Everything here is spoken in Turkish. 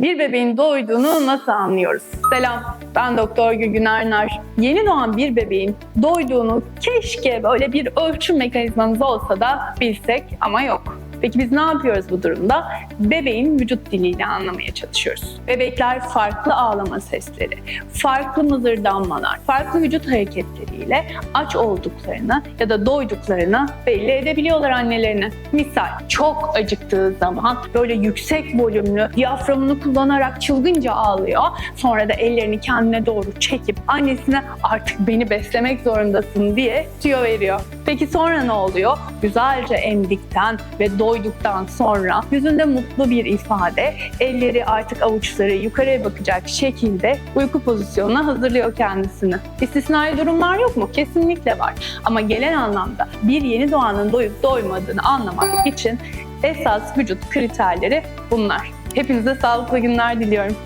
Bir bebeğin doyduğunu nasıl anlıyoruz? Selam, ben Doktor Gülgün Ernar. Yeni doğan bir bebeğin doyduğunu keşke böyle bir ölçüm mekanizmamız olsa da bilsek ama yok. Peki biz ne yapıyoruz bu durumda? Bebeğin vücut diliyle anlamaya çalışıyoruz. Bebekler farklı ağlama sesleri, farklı mızırdanmalar, farklı vücut hareketleriyle aç olduklarını ya da doyduklarını belli edebiliyorlar annelerine. Misal çok acıktığı zaman böyle yüksek volümlü diyaframını kullanarak çılgınca ağlıyor. Sonra da ellerini kendine doğru çekip annesine artık beni beslemek zorundasın diye tüyo veriyor. Peki sonra ne oluyor? Güzelce emdikten ve doyduktan sonra yüzünde mutlu bir ifade, elleri artık avuçları yukarıya bakacak şekilde uyku pozisyonuna hazırlıyor kendisini. İstisnai durumlar yok mu? Kesinlikle var. Ama genel anlamda bir yeni doğanın doyup doymadığını anlamak için esas vücut kriterleri bunlar. Hepinize sağlıklı günler diliyorum.